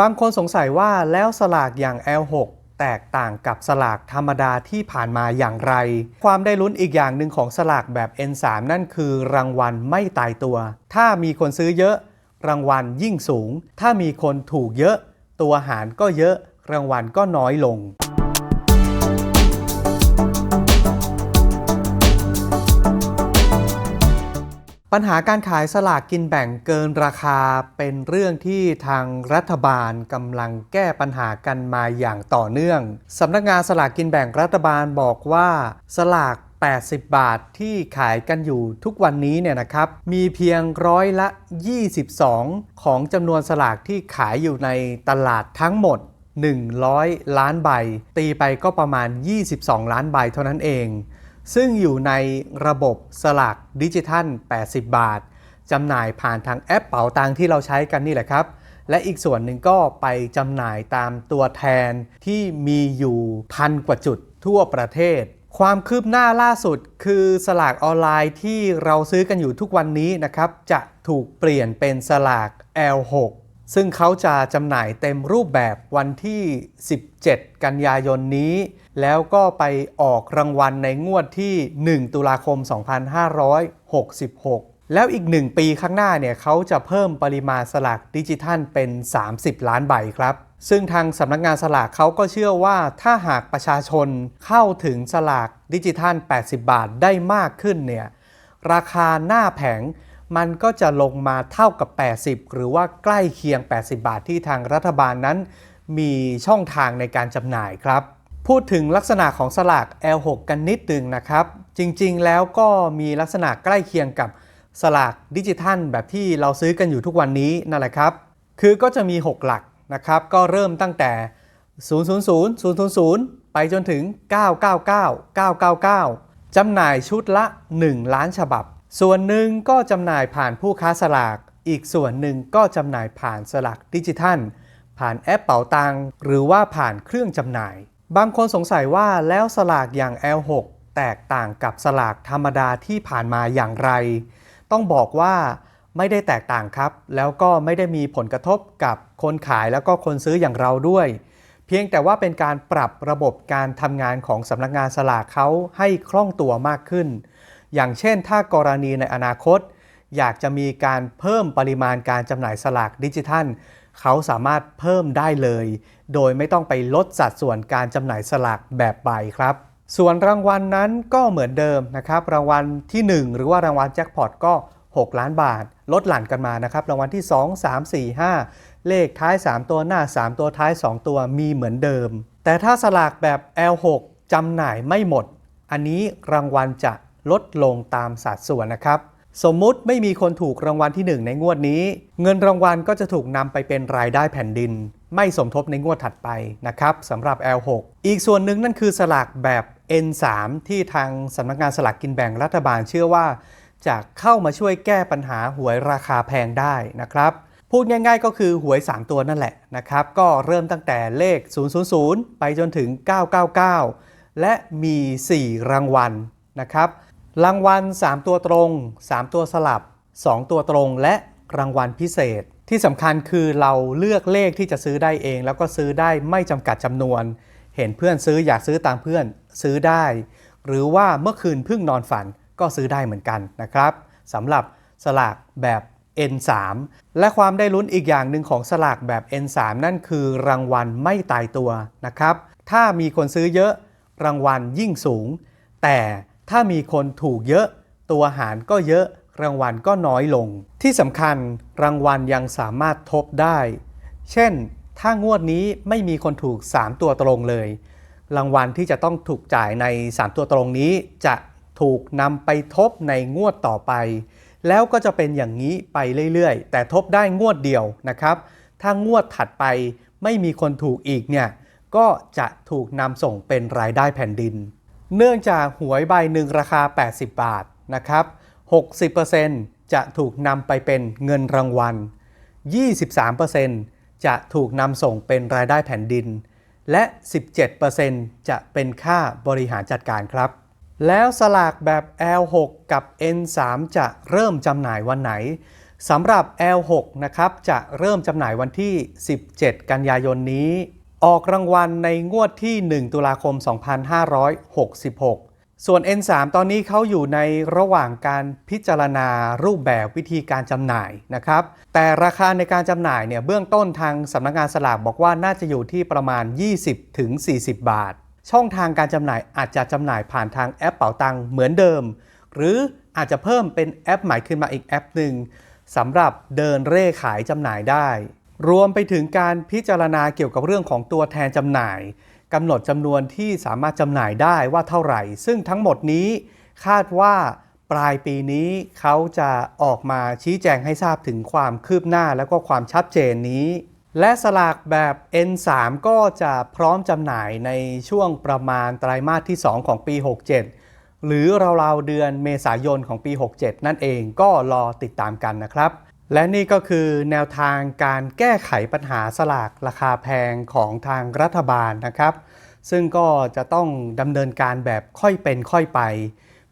บางคนสงสัยว่าแล้วสลากอย่าง L6 แตกต่างกับสลากธรรมดาที่ผ่านมาอย่างไร ความได้ลุ้นอีกอย่างหนึ่งของสลากแบบ N3 นั่นคือรางวัลไม่ตายตัว ถ้ามีคนซื้อเยอะ รางวัลยิ่งสูง ถ้ามีคนถูกเยอะ ตัวหารก็เยอะ รางวัลก็น้อยลง ปัญหาการขายสลากกินแบ่งเกินราคาเป็นเรื่องที่ทางรัฐบาลกำลังแก้ปัญหากันมาอย่างต่อเนื่องสำนักงานสลากกินแบ่งรัฐบาลบอกว่า สลาก 80 บาทที่ขายกันอยู่ทุกวันนี้เนี่ยนะครับ มีเพียงร้อยละ 22 ของจำนวนสลากที่ขายอยู่ในตลาดทั้งหมด 100 ล้านใบ ตีไปก็ประมาณ 22 ล้านใบเท่านั้นเอง ซึ่งอยู่ในระบบสลากดิจิทัล 80 บาทจำหน่ายผ่านทางแอปเป๋าตังที่เราใช้กันนี่แหละครับ และอีกส่วนหนึ่งก็ไปจำหน่ายตามตัวแทนที่มีอยู่พันกว่าจุดทั่วประเทศ ความคืบหน้าล่าสุดคือสลากออนไลน์ที่เราซื้อกันอยู่ทุกวันนี้นะครับ จะถูกเปลี่ยนเป็นสลาก L6 ซึ่งเขาจะจำหน่ายเต็มรูปแบบวันที่ 17 กันยายนนี้ แล้วก็ไปออกรางวัลในงวดที่ 1 ตุลาคม 2566 แล้วอีก 1 ปีข้างหน้าเนี่ยเขาจะเพิ่มปริมาณสลากดิจิทัลเป็น 30 ล้านใบครับซึ่งทางสำนักงานสลากเขาก็เชื่อว่าถ้าหากประชาชนเข้าถึงสลากดิจิทัล 80 บาทได้มากขึ้นเนี่ยราคาหน้าแผง มันก็จะลงมาเท่ากับ 80 หรือว่าใกล้เคียง 80 บาทที่ทางรัฐบาลนั้น มีช่องทางในการจำหน่ายครับ พูดถึงลักษณะของสลาก L6 กันนิดหนึ่งนะครับ จริงๆ แล้วก็มีลักษณะใกล้เคียงกับสลากดิจิทัล แบบที่เราซื้อกันอยู่ทุกวันนี้นั่นแหละครับ คือก็จะมี 6 หลักนะครับ ก็เริ่มตั้งแต่ 000 000 ไปจนถึง 999 999จำหน่ายชุดละ 1 ล้านฉบับ ส่วนหนึ่งก็จำหน่ายผ่านผู้ค้าสลาก อีกส่วนหนึ่งก็จำหน่ายผ่านสลากดิจิทัล ผ่านแอปเป๋าตังหรือว่าผ่านเครื่องจำหน่าย บางคนสงสัยว่าแล้วสลากอย่าง L6 แตกต่างกับสลากธรรมดาที่ผ่านมาอย่างไร ต้องบอกว่าไม่ได้แตกต่างครับ แล้วก็ไม่ได้มีผลกระทบกับคนขายแล้วก็คนซื้ออย่างเราด้วย เพียงแต่ว่าเป็นการปรับระบบการทำงานของสำนักงานสลากเขาให้คล่องตัวมากขึ้น อย่างเช่น ถ้ากรณีในอนาคต อยากจะมีการเพิ่มปริมาณการจำหน่ายสลากดิจิทัล เขาสามารถเพิ่มได้เลย โดยไม่ต้องไปลดสัดส่วนการจำหน่ายสลากแบบใบครับ ส่วนรางวัลนนั้นก็เหมือนเดิมนะครับ รางวัลที่ 1 หรือว่ารางวัลแจ็คพอตก็ 6 ล้านบาท ลดหลั่นกันมานะครับ รางวัลที่ 2 3 4 5 เลขท้าย 3 ตัวหน้า 3 ตัวท้าย 2 ตัวมีเหมือนเดิม แต่ถ้าสลากแบบ L6 จำหน่ายไม่หมด อันนี้รางวัลจะ ลดลงตามสัดส่วนนะครับ สมมุติไม่มีคนถูกรางวัลที่ 1 ในงวดนี้ เงินรางวัลก็จะถูกนำไปเป็นรายได้แผ่นดิน ไม่สมทบในงวดถัดไปนะครับสำหรับ L6 อีกส่วนหนึ่งนั่นคือสลากแบบ N3 ที่ทางสำนักงานสลากกินแบ่งรัฐบาลเชื่อว่า จะเข้ามาช่วยแก้ปัญหาหวยราคาแพงได้นะครับพูดง่ายๆก็คือหวย 3 ตัวนั่นแหละนะครับ ก็เริ่มตั้งแต่เลข 000 ไปจนถึง 999 และมี 4 รางวัลนะครับ รางวัล 3 ตัวตรง 3 ตัวสลับ 2 ตัวตรงและรางวัลพิเศษ ที่สำคัญคือเราเลือกเลขที่จะซื้อได้เอง แล้วก็ซื้อได้ไม่จำกัดจำนวน เห็นเพื่อนซื้ออยากซื้อตามเพื่อนซื้อได้ หรือว่าเมื่อคืนเพิ่งนอนฝันก็ซื้อได้เหมือนกันนะครับสำหรับสลากแบบ N3 และความได้ลุ้นอีกอย่างหนึ่งของสลากแบบ N3 นั่นคือรางวัลไม่ตายตัวนะครับ ถ้ามีคนซื้อเยอะรางวัลยิ่งสูง แต่ ถ้ามีคนถูกเยอะ ตัวหารก็เยอะ รางวัลก็น้อยลง ที่สำคัญรางวัลยังสามารถทบได้ เช่น ถ้างวดนี้ไม่มีคนถูก 3 ตัวตรงเลย รางวัลที่จะต้องถูกจ่ายใน 3 ตัวตรงนี้ จะถูกนำไปทบในงวดต่อไป แล้วก็จะเป็นอย่างนี้ไปเรื่อยๆ แต่ทบได้งวดเดียวนะครับ ถ้างวดถัดไปไม่มีคนถูกอีกเนี่ยก็จะถูกนำส่งเป็นรายได้แผ่นดิน เนื่องจากหวยใบหนึ่งราคา 80 บาทนะครับ 60%จะถูกนำไปเป็นเงินรางวัล 23%จะถูกนำส่งเป็นรายได้แผ่นดิน และ 17%จะเป็นค่าบริหารจัดการครับ แล้วสลากแบบ L6 กับ N3 จะเริ่มจำหน่ายวันไหนสำหรับ L6 นะครับ จะเริ่มจำหน่ายวันที่ 17 กันยายนนี้ ออกรางวัลในงวดที่ 1 ตุลาคม 2566 ส่วน N3 ตอนนี้เขาอยู่ในระหว่างการพิจารณารูปแบบวิธีการจำหน่ายนะครับ แต่ราคาในการจำหน่ายเนี่ยเบื้องต้นทางสำนักงานสลากบอกว่าน่าจะอยู่ที่ประมาณ 20-40 บาท ช่องทางการจำหน่ายอาจจะจำหน่ายผ่านทางแอปเป๋าตังเหมือนเดิม หรืออาจจะเพิ่มเป็นแอปใหม่ขึ้นมาอีกแอปหนึ่งสำหรับเดินเร่ขายจำหน่ายได้ รวมไปถึงการพิจารณาเกี่ยวกับเรื่องของตัวแทนจำหน่ายกำหนดจำนวนที่สามารถจำหน่ายได้ว่าเท่าไหร่ ซึ่งทั้งหมดนี้คาดว่าปลายปีนี้เขาจะออกมาชี้แจงให้ทราบถึงความคืบหน้าแล้วก็ความชัดเจนนี้ และสลากแบบ N3 ก็จะพร้อมจำหน่ายในช่วงประมาณไตรมาสที่ 2 ของปี 67 หรือราวๆเดือนเมษายนของปี 67 นั่นเองก็รอติดตามกันนะครับ และนี่ก็คือแนวทางการแก้ไขปัญหาสลากราคาแพงของทางรัฐบาลนะครับ ซึ่งก็จะต้องดำเนินการแบบค่อยเป็นค่อยไป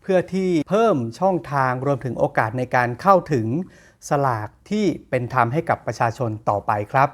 เพื่อที่เพิ่มช่องทางรวมถึงโอกาสในการเข้าถึงสลากที่เป็นธรรมให้กับประชาชนต่อไปครับ